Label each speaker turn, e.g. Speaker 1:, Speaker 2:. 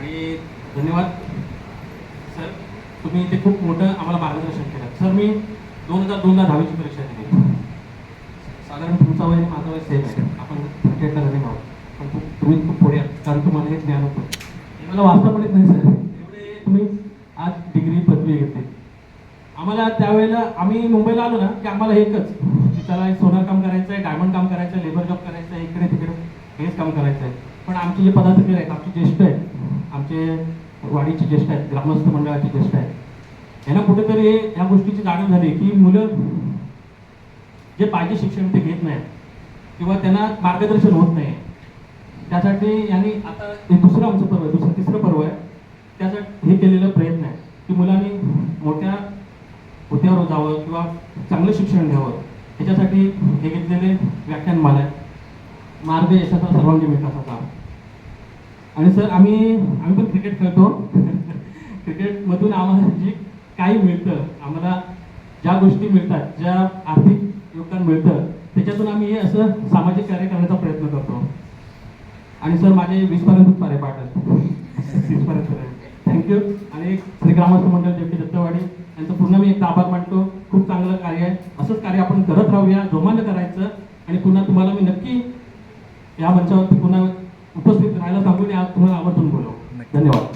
Speaker 1: आणि धन्यवाद. सर तुम्ही इथे खूप मोठं आम्हाला मार्गदर्शन केलं. सर मी दोन हजार दोनला दहावीची परीक्षा दिली. साधारण तुमचा वय माझा वय सेम आहे. आपण क्रिकेटला रनिंग आहोत. पण खूप तुम्ही खूप पुढे कारण तुम्हाला हे ज्ञान होतं. हे मला वाचता पण येत नाही सर. एवढे तुम्ही आज डिग्री पदवी घेतली. आम्हाला त्यावेळेला आम्ही मुंबईला आलो ना की आम्हाला एकच. की एक सोनार काम करायचं आहे डायमंड काम करायचं आहे लेबर जॉब करायचं आहे इकडे तिकडे हेच काम करायचं आहे पण आमचे जे पदाधिकारी आहेत आमचे ज्येष्ठ आहेत आमचे वाडीचे ज्येष्ठ आहेत ग्रामस्थ मंडळाचे ज्येष्ठ आहेत यांना कुठेतरी ह्या गोष्टीची जाणीव झाली की मुलं जे पाहिजे शिक्षण ते घेत नाहीत किंवा त्यांना मार्गदर्शन होत नाही. त्यासाठी यांनी आता हे दुसरं आमचं पर्व आहे दुसरं तिसरं पर्व आहे. त्यासाठी हे केलेलं प्रयत्न आहे की मुलांनी मोठ्या होत्यावर जावं किंवा चांगलं शिक्षण घ्यावं. याच्यासाठी हे घेतलेले व्याख्यान मला आहे. मार्ग यशाचा सर्वांगीण विकासाचा. आणि सर आम्ही आम्ही पण क्रिकेट खेळतो. क्रिकेटमधून आम्हाला जी काही मिळतं आम्हाला ज्या गोष्टी मिळतात ज्या आर्थिक योगदान मिळतं त्याच्यातून आम्ही हे असं सामाजिक कार्य करण्याचा प्रयत्न करतो. आणि सर माझे वीसपर्यंतच पारे पाठ आहेत वीसपर्यंत थँक्यू आणि श्री ग्रामस्थ मंडळ जे दत्तवाडी यांचं पुन्हा मी एक आभार मानतो. खूप चांगलं कार्य आहे. असंच कार्य आपण करत राहूया. जोमानं करायचं. आणि पुन्हा तुम्हाला मी नक्की या मंचावरती पुन्हा उपस्थित राहायला सांगून या तुम्हाला आवर्जून बोलव. धन्यवाद.